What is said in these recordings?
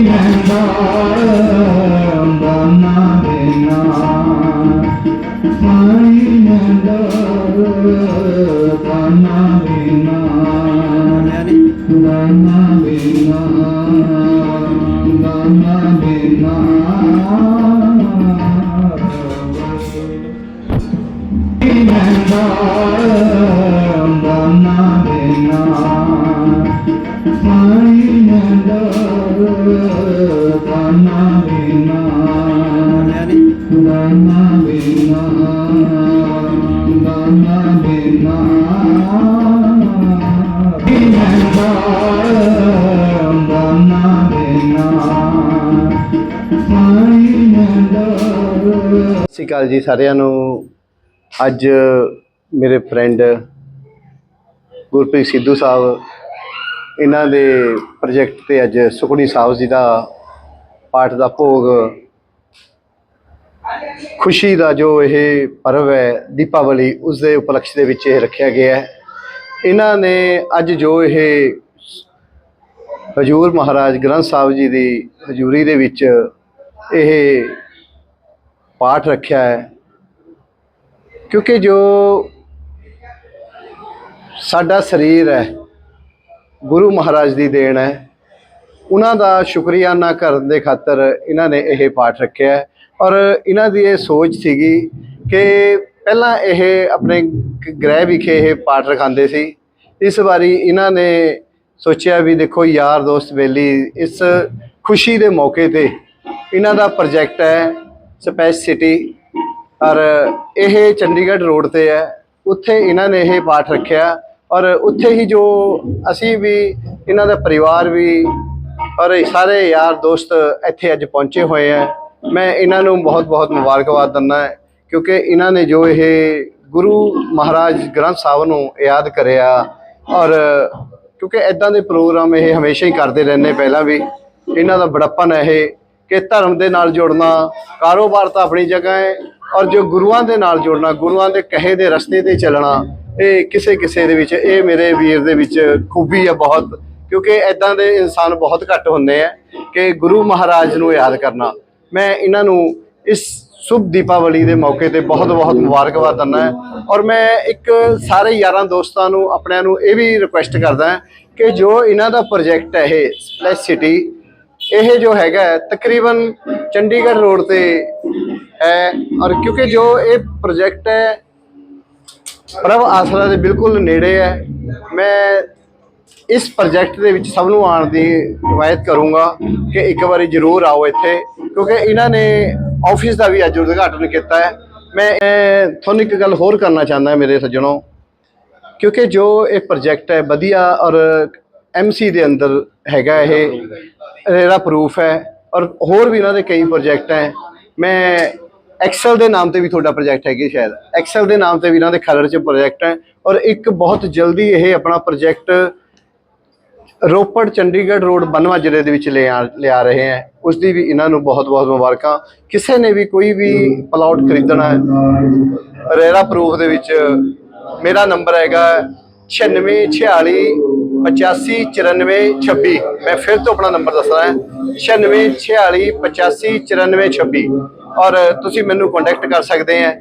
ਨੰਦਾ ਦਾਨਾ ਦੇਨਾ ਦਾਨਾ ਦਾਨਾ ਦੇਨਾ ਦਾਨਾ ਦੇਨਾ ਨੰਦਾ ਦਾਨਾ ਦੇਨਾ ਸਾਈ ਸਤਿ ਸ਼੍ਰੀ ਅਕਾਲ ਜੀ ਸਾਰਿਆਂ ਨੂੰ। ਅੱਜ ਮੇਰੇ ਫਰੈਂਡ ਗੁਰਪ੍ਰੀਤ ਸਿੱਧੂ ਸਾਹਿਬ, ਇਹਨਾਂ ਦੇ ਪ੍ਰੋਜੈਕਟ ਤੇ ਅੱਜ ਸੁਖਣੀ ਸਾਹਿਬ ਜੀ ਦਾ ਪਾਠ ਦਾ ਭੋਗ। ਖੁਸ਼ੀ ਦਾ ਜੋ ਇਹ ਪਰਵ ਹੈ, ਦੀਪਾਵਲੀ, ਉਸ ਦੇ ਉਪਲਕਸ਼ ਦੇ ਵਿੱਚ ਇਹ ਰੱਖਿਆ ਗਿਆ ਹੈ। ਇਹਨਾਂ ਨੇ ਅੱਜ ਜੋ ਇਹ ਹਜੂਰ ਮਹਾਰਾਜ ਗ੍ਰੰਥ ਸਾਹਿਬ ਜੀ ਦੀ ਹਜ਼ੂਰੀ ਦੇ ਵਿੱਚ ਇਹ ਪਾਠ ਰੱਖਿਆ ਹੈ, ਕਿਉਂਕਿ ਜੋ ਸਾਡਾ ਸਰੀਰ ਹੈ, ਗੁਰੂ ਮਹਾਰਾਜ ਦੀ ਦੇਣ ਹੈ ਉਹਨਾਂ ਦਾ ਸ਼ੁਕਰੀਆਨਾ ਕਰਨ ਦੇ ਖਾਤਰ ਇਹਨਾਂ ਨੇ ਇਹ ਪਾਠ ਰੱਖਿਆ ਹੈ। ਔਰ ਇਹਨਾਂ ਦੀ ਇਹ ਸੋਚ ਸੀਗੀ ਕਿ ਪਹਿਲਾਂ ਇਹ ਆਪਣੇ ਗ੍ਰਹਿ ਵਿਖੇ ਇਹ ਪਾਠ ਰਖਾਉਂਦੇ ਸੀ। ਇਸ ਵਾਰੀ ਇਹਨਾਂ ਨੇ ਸੋਚਿਆ ਵੀ ਦੇਖੋ ਯਾਰ ਦੋਸਤ ਵੇਲੀ ਇਸ ਖੁਸ਼ੀ ਦੇ ਮੌਕੇ ਤੇ ਇਹਨਾਂ ਦਾ ਪ੍ਰੋਜੈਕਟ ਹੈ ਸਪੈਸ ਸਿਟੀ। ਔਰ ਇਹ ਚੰਡੀਗੜ੍ਹ ਰੋਡ ਤੇ ਹੈ, ਉੱਥੇ ਇਹਨਾਂ ਨੇ ਇਹ ਪਾਠ ਰੱਖਿਆ। ਔਰ ਉੱਥੇ ਹੀ ਜੋ ਅਸੀਂ ਵੀ ਇਹਨਾਂ ਦਾ ਪਰਿਵਾਰ ਵੀ ਔਰ ਇਹ ਸਾਰੇ ਯਾਰ ਦੋਸਤ ਇੱਥੇ ਅੱਜ ਪਹੁੰਚੇ ਹੋਏ ਆ। ਮੈਂ ਇਹਨਾਂ ਨੂੰ ਬਹੁਤ ਬਹੁਤ ਮੁਬਾਰਕਬਾਦ ਦਿੰਦਾ ਹੈ, ਕਿਉਂਕਿ ਇਹਨਾਂ ਨੇ ਜੋ ਇਹ ਗੁਰੂ ਮਹਾਰਾਜ ਗ੍ਰੰਥ ਸਾਹਿਬ ਨੂੰ ਯਾਦ ਕਰਿਆ ਔਰ ਕਿਉਂਕਿ ਇਦਾਂ ਦੇ ਪ੍ਰੋਗਰਾਮ ਇਹ ਹਮੇਸ਼ਾ ਹੀ ਕਰਦੇ ਰਹਿੰਦੇ ਪਹਿਲਾਂ ਵੀ। ਇਹਨਾਂ ਦਾ ਬੜਾਪਨ ਹੈ ਇਹ ਕਿ ਧਰਮ ਦੇ ਨਾਲ ਜੁੜਨਾ, ਕਾਰੋਬਾਰ ਤਾਂ ਆਪਣੀ ਜਗ੍ਹਾ ਹੈ ਔਰ ਜੋ ਗੁਰੂਆਂ ਦੇ ਨਾਲ ਜੁੜਨਾ, ਗੁਰੂਆਂ ਦੇ ਕਹੇ ਦੇ ਰਸਤੇ ਤੇ ਚੱਲਣਾ, ਇਹ ਕਿਸੇ ਕਿਸੇ ਦੇ ਵਿੱਚ, ਇਹ ਮੇਰੇ ਵੀਰ ਦੇ ਵਿੱਚ ਖੂਬੀ ਹੈ ਬਹੁਤ। ਕਿਉਂਕਿ ਐਦਾਂ ਦੇ ਇਨਸਾਨ ਬਹੁਤ ਘੱਟ ਹੁੰਦੇ ਆ ਕਿ ਗੁਰੂ ਮਹਾਰਾਜ ਨੂੰ ਯਾਦ ਕਰਨਾ। ਮੈਂ ਇਹਨਾਂ ਨੂੰ ਇਸ ਸ਼ੁਭ ਦੀਪਾਵਲੀ ਦੇ ਮੌਕੇ ਤੇ ਬਹੁਤ ਬਹੁਤ ਮੁਬਾਰਕਬਾਦ ਦਿੰਦਾ ਹਾਂ ਔਰ ਮੈਂ ਇੱਕ ਸਾਰੇ ਯਾਰਾਂ ਦੋਸਤਾਂ ਨੂੰ, ਆਪਣਿਆਂ ਨੂੰ ਇਹ ਵੀ ਰਿਕੁਐਸਟ ਕਰਦਾ ਕਿ ਜੋ ਇਹਨਾਂ ਦਾ ਪ੍ਰੋਜੈਕਟ ਹੈ ਇਹ ਸਪਲੈਸ਼ ਸਿਟੀ ਇਹ ਜੋ ਹੈਗਾ ਤਕਰੀਬਨ ਚੰਡੀਗੜ੍ਹ ਰੋਡ ਤੇ ਹੈ ਔਰ ਕਿਉਂਕਿ ਜੋ ਇਹ ਪ੍ਰੋਜੈਕਟ ਹੈ, ਪ੍ਰਭ ਆਸਰਾ ਦੇ ਬਿਲਕੁਲ ਨੇੜੇ ਹੈ, ਮੈਂ ਇਸ ਪ੍ਰੋਜੈਕਟ ਦੇ ਵਿੱਚ ਸਭ ਨੂੰ ਆਉਣ ਦੀ ਹਮਾਇਤ ਕਰੂੰਗਾ ਕਿ ਇੱਕ ਵਾਰੀ ਜ਼ਰੂਰ ਆਓ ਇੱਥੇ, ਕਿਉਂਕਿ ਇਹਨਾਂ ਨੇ ਆਫਿਸ ਦਾ ਵੀ ਅੱਜ ਉਦਘਾਟਨ ਕੀਤਾ ਹੈ। ਮੈਂ ਤੁਹਾਨੂੰ ਇੱਕ ਗੱਲ ਹੋਰ ਕਰਨਾ ਚਾਹੁੰਦਾ ਮੇਰੇ ਸੱਜਣੋ, ਕਿਉਂਕਿ ਜੋ ਇਹ ਪ੍ਰੋਜੈਕਟ ਹੈ ਵਧੀਆ ਔਰ ਐਮਸੀ ਦੇ ਅੰਦਰ ਹੈਗਾ ਇਹ, ਇਹਦਾ ਪ੍ਰੂਫ ਹੈ ਔਰ ਹੋਰ ਵੀ ਇਹਨਾਂ ਦੇ ਕਈ ਪ੍ਰੋਜੈਕਟ ਹੈ। ਮੈਂ ਐਕਸਲ ਦੇ ਨਾਮ ਤੇ ਵੀ ਤੁਹਾਡਾ ਪ੍ਰੋਜੈਕਟ ਹੈ ਸ਼ਾਇਦ। ਐਕਸਲ ਦੇ ਨਾਮ ਤੇ ਵੀ ਇਹਨਾਂ ਦੇ ਖਰੜ ਚ ਪ੍ਰੋਜੈਕਟ ਹੈ ਔਰ ਇੱਕ ਬਹੁਤ ਜਲਦੀ ਇਹ ਆਪਣਾ ਪ੍ਰੋਜੈਕਟ ਰੋਪੜ ਚੰਡੀਗੜ੍ਹ ਰੋਡ ਬਨਵਾ ਜ਼ਿਲ੍ਹੇ ਦੇ ਵਿੱਚ ਲਿਆ ਲਿਆ ਰਹੇ ਹੈ। ਉਸ ਦੀ ਵੀ ਇਹਨਾਂ ਨੂੰ ਬਹੁਤ ਬਹੁਤ ਮੁਬਾਰਕਾਂ। ਕਿਸੇ ਨੇ ਵੀ ਕੋਈ ਵੀ ਪਲਾਟ ਖਰੀਦਣਾ ਹੈ, ਰੇਰਾ ਪ੍ਰੂਫ ਦੇ ਵਿੱਚ ਮੇਰਾ ਨੰਬਰ ਹੈਗਾ 9646 859496 ਮੈਂ ਫਿਰ ਤੋਂ ਆਪਣਾ ਨੰਬਰ ਦੱਸਦਾ ਹੈ 9646 859496 ਔਰ ਤੁਸੀਂ ਮੈਨੂੰ ਕੰਟੈਕਟ ਕਰ ਸਕਦੇ ਹੈ।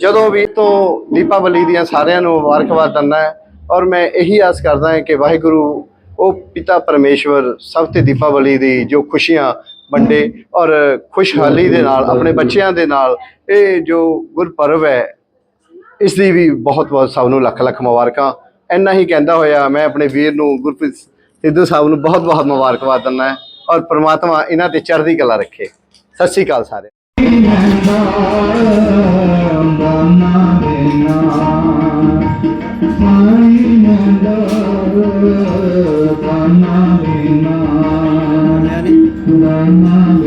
ਜਦੋਂ ਵੀ ਤੋਂ ਦੀਪਾਵਲੀ ਦੀਆਂ ਸਾਰਿਆਂ ਨੂੰ ਮੁਬਾਰਕਬਾਦ ਦਿੰਦਾ ਹੈ। ਔਰ ਮੈਂ ਇਹੀ ਆਸ ਕਰਦਾ ਹਾਂ ਕਿ ਵਾਹਿਗੁਰੂ ਉਹ ਪਿਤਾ ਪਰਮੇਸ਼ਵਰ ਸਭ ਤੇ ਦੀਪਾਵਲੀ ਦੀ ਜੋ ਖੁਸ਼ੀਆਂ ਵੰਡੇ ਔਰ ਖੁਸ਼ਹਾਲੀ ਦੇ ਨਾਲ, ਆਪਣੇ ਬੱਚਿਆਂ ਦੇ ਨਾਲ, ਇਹ ਜੋ ਗੁਰਪਰਵ ਹੈ, ਇਸ ਦੀ ਵੀ ਬਹੁਤ ਬਹੁਤ ਸਭ ਨੂੰ ਲੱਖ ਲੱਖ ਮੁਬਾਰਕਾਂ। ਇੰਨਾ ਹੀ ਕਹਿੰਦਾ ਹੋਇਆ ਮੈਂ ਆਪਣੇ ਵੀਰ ਨੂੰ, ਗੁਰਪ੍ਰੀਤ ਸਿੱਧੂ ਸਾਹਿਬ ਨੂੰ ਬਹੁਤ ਬਹੁਤ ਮੁਬਾਰਕਬਾਦ ਦਿੰਦਾ ਹੈ ਔਰ ਪ੍ਰਮਾਤਮਾ ਇਹਨਾਂ ਤੇ ਚੜ੍ਹਦੀ ਕਲਾ ਰੱਖੇ। ਸਤਿ ਸ੍ਰੀ ਅਕਾਲ ਸਾਰੇ।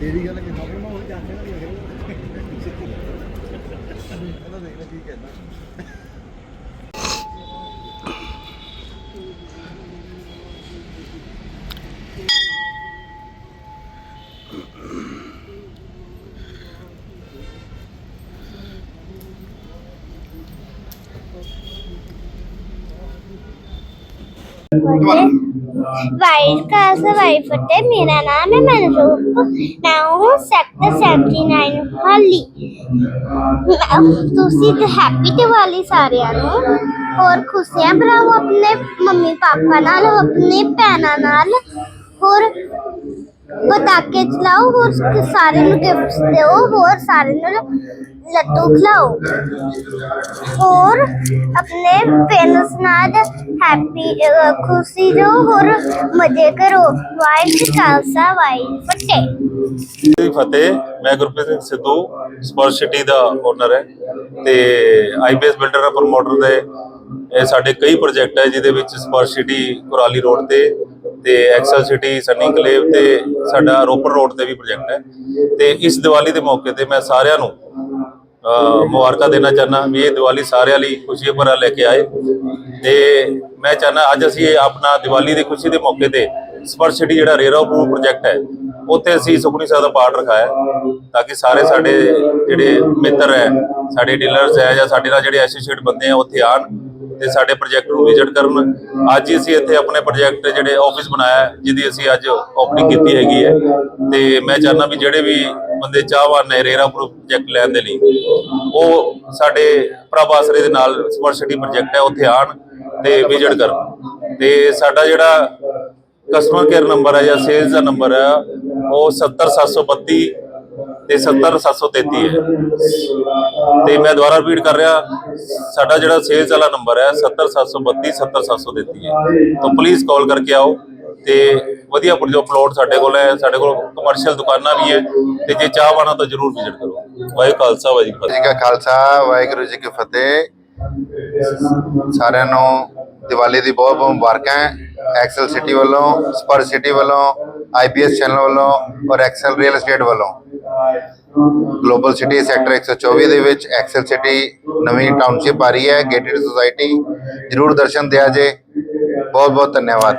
ਤੇਰੀ ਗੱਲ ਕਿ ਸਭ ਨੂੰ ਹੋ ਜਾਂਦੇ ਨਾ ਦੇਖ ਇਹਦਾ ਦੇਖ ਲੈ ਕੀ ਕਹਿੰਦਾ। ਵਾਈਟ ਕਾਸ ਵਾਈਟ ਫਟੇ ਮੇਰਾ ਨਾਮ ਹੈ ਮਨਰੂਪ ਮੈਂ ਹੂੰ ਸੈਕਟਰ 79 ਹਾਲੀ ਮੈਂ- ਤੁਸੀਂ ਤੇ ਹੈਪੀ ਦੀਵਾਲੀ ਸਾਰਿਆਂ ਨੂੰ ਹੋਰ ਖੁਸ਼ੀਆਂ ਬਣਾਓ ਆਪਣੇ ਮੰਮੀ ਪਾਪਾ ਨਾਲ ਆਪਣੇ ਭੈਣਾਂ ਨਾਲ ਹੋਰ ਪਟਾਕੇ ਚਲਾਓ ਹੋਰ ਸਾਰੇ ਨੂੰ ਗਿਫਟਸ ਦਿਓ ਹੋਰ ਸਾਰਿਆਂ ਨੂੰ ਲੱਡੂ ਖਿਲਾਓ। ਹੋਰ ਆਪਣੇ ਪੇਰੈਂਟਸ ਨਾਲ ਹੈਪੀ ਖੁਸ਼ੀ ਰਹੋ ਹੋਰ ਮਜ਼ੇ ਕਰੋ। ਵਾਈਟ ਖਾਲਸਾ ਵਾਈਟ ਫਤਿਹ। ਫਤਿਹ। ਮੈਂ ਗੁਰਪ੍ਰੀਤ ਸਿੰਘ ਸਿੱਧੂ, ਸਪੋਰਟ ਸਿਟੀ ਦਾ ਓਨਰ ਹੈ। ਤੇ ਆਈਪੀਐਸ ਬਿਲਡਰ ਦਾ ਪ੍ਰਮੋਟਰ ਦੇ। ਇਹ ਸਾਡੇ ਕਈ ਪ੍ਰੋਜੈਕਟ ਹੈ, ਜਿਹਦੇ ਵਿੱਚ ਸਪੋਰਟ ਸਿਟੀ, ਕੁਰਾਲੀ ਰੋਡ ਤੇ ਤੇ ਐਕਸਲ ਸਿਟੀ, ਸਨੀ ਕਲੇਵ ਤੇ ਸਾਡਾ ਰੋਪੜ ਰੋਡ ਤੇ ਵੀ ਪ੍ਰੋਜੈਕਟ ਹੈ। ਤੇ ਇਸ ਦੀਵਾਲੀ ਦੇ ਮੌਕੇ ਤੇ ਮੈਂ ਸਾਰਿਆਂ ਨੂੰ ਮੁਬਾਰਕਾਂ ਦੇਣਾ ਚਾਹਨਾ ਵੀ ਇਹ ਦੀਵਾਲੀ ਸਾਰਿਆਂ ਲਈ ਖੁਸ਼ੀ ਭਰਾ ਲੈ ਕੇ ਆਏ। ਤੇ ਮੈਂ ਚਾਹਨਾ ਅੱਜ ਅਸੀਂ ਇਹ ਆਪਣਾ ਦੀਵਾਲੀ ਦੀ ਖੁਸ਼ੀ ਦੇ ਮੌਕੇ ਤੇ ਸਪਰਸ਼ ਸਿਟੀ ਜਿਹੜਾ ਰੇਰਾ ਪੂਰ ਪ੍ਰੋਜੈਕਟ ਹੈ, ਉੱਥੇ ਅਸੀਂ ਸੁਖਨੀ ਸਾਹਿਬ ਦਾ ਪਾਠ ਰਖਾਇਆ ਤਾਂ ਕਿ ਸਾਰੇ ਸਾਡੇ ਜਿਹੜੇ ਮਿੱਤਰ ਹੈ, ਸਾਡੇ ਡੀਲਰਸ ਹੈ ਜਾਂ ਸਾਡੇ ਨਾਲ ਜਿਹੜੇ ਐਸੋਸੀਏਟ ਬੰਦੇ ਆ, ਉੱਥੇ ਆਣ ਤੇ ਸਾਡੇ ਪ੍ਰੋਜੈਕਟ ਨੂੰ ਵਿਜ਼ਿਟ ਕਰਨ। ਅੱਜ ਹੀ ਅਸੀਂ ਇੱਥੇ ਆਪਣੇ ਪ੍ਰੋਜੈਕਟ ਜਿਹੜੇ ਆਫਿਸ ਬਣਾਇਆ ਜਿਹਦੀ ਅਸੀਂ ਅੱਜ ਓਪਨਿੰਗ ਕੀਤੀ ਹੈਗੀ ਹੈ। ਤੇ ਮੈਂ ਚਾਹੁੰਦਾ ਵੀ ਜਿਹੜੇ ਵੀ ਬੰਦੇ ਚਾਹਵਾਨ ਨੇ ਰੇਰਾ ਪ੍ਰੋਜੈਕਟ ਲੈਣ ਦੇ ਲਈ, ਉਹ ਸਾਡੇ ਪ੍ਰਭ ਦੇ ਨਾਲ ਸਮਾਰਟ ਸਿਟੀ ਪ੍ਰੋਜੈਕਟ ਹੈ, ਉੱਥੇ ਆਣ ਤੇ ਵਿਜ਼ਿਟ ਕਰਨ। ਤੇ ਸਾਡਾ ਜਿਹੜਾ ਕਸਟਮਰ ਕੇਅਰ ਨੰਬਰ ਹੈ ਜਾਂ ਸੇਲਸ ਦਾ ਨੰਬਰ ਹੈ, ਉਹ 70732 ਤੇ 70733 ਹੈ। ਤੇ ਮੈਂ ਦੁਬਾਰਾ ਰਿਪੀਟ ਕਰ ਰਿਹਾ, ਸਾਡਾ ਜਿਹੜਾ ਸੇਲਸ ਵਾਲਾ ਨੰਬਰ ਹੈ 70732 70733 ਹੈ। ਤਾਂ ਪਲੀਜ਼ ਕਾਲ ਕਰਕੇ ਆਓ ਤੇ ਵਧੀਆ ਜੋ ਪਲੋਟ ਸਾਡੇ ਕੋਲ ਹੈ, ਸਾਡੇ ਕੋਲ ਕਮਰਸ਼ੀਅਲ ਦੁਕਾਨਾਂ ਵੀ ਹੈ ਤੇ ਜੇ ਚਾਹ ਚਾਹਵਾਨਾ ਤਾਂ ਜਰੂਰ ਵਿਜ਼ਿਟ ਕਰੋ। ਵਾਹਿਗੁਰੂ ਖਾਲਸਾ, ਵਾਹਿਗੁਰੂ ਫਤਿਹ। ਜੀ ਕਾ ਖਾਲਸਾ, ਵਾਹਿਗੁਰੂ ਜੀ ਕੀ ਫਤਿਹ। ਸਾਰਿਆਂ ਨੂੰ ਦੀਵਾਲੀ ਦੀ ਬਹੁਤ ਬਹੁਤ ਮੁਬਾਰਕਾਂ ਐਕਸਲ ਸਿਟੀ ਵੱਲੋਂ ਸਪਰ ਸਿਟੀ ਵੱਲੋਂ ਆਈਪੀਐਸ ਚੈਨਲ ਵੱਲੋਂ ਔਰ ਐਕਸਲ ਰੀਅਲ ਏਸਟੇਟ ਵੱਲੋਂ। ਗਲੋਬਲ ਸਿਟੀ ਸੈਕਟਰ 124 ਦੇ ਵਿੱਚ ਐਕਸਲ ਸਿਟੀ ਨਵੀਂ ਟਾਊਨਸ਼ਿਪ ਆ ਰਹੀ ਹੈ ਗੇਟਡ ਸੁਸਾਇਟੀ ਜਰੂਰ ਦਰਸ਼ਨ ਦਿਆ ਜੇ। ਬਹੁਤ ਬਹੁਤ ਧੰਨਵਾਦ।